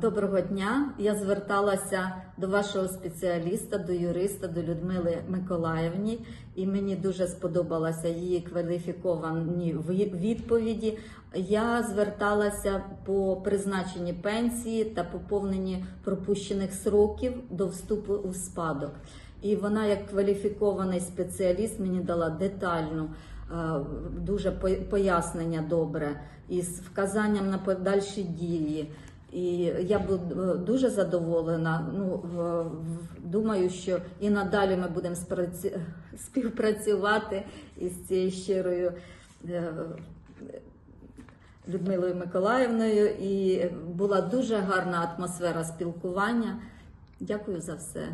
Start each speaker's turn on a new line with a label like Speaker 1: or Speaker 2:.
Speaker 1: Доброго дня. Я зверталася до вашого спеціаліста, до юриста, до Людмили Миколаївні, і мені дуже сподобалася її кваліфіковані відповіді. Я зверталася по призначенні пенсії та поповненні пропущених сроків до вступу у спадок. І вона, як кваліфікований спеціаліст, мені дала детальну. е, Дуже пояснення добре із вказанням на подальші дії. І я буду дуже задоволена. Ну, в- думаю, що і надалі ми будемо співпрацювати із цією щирою е, Людмилою Миколаївною. І була дуже гарна атмосфера спілкування. Дякую за все.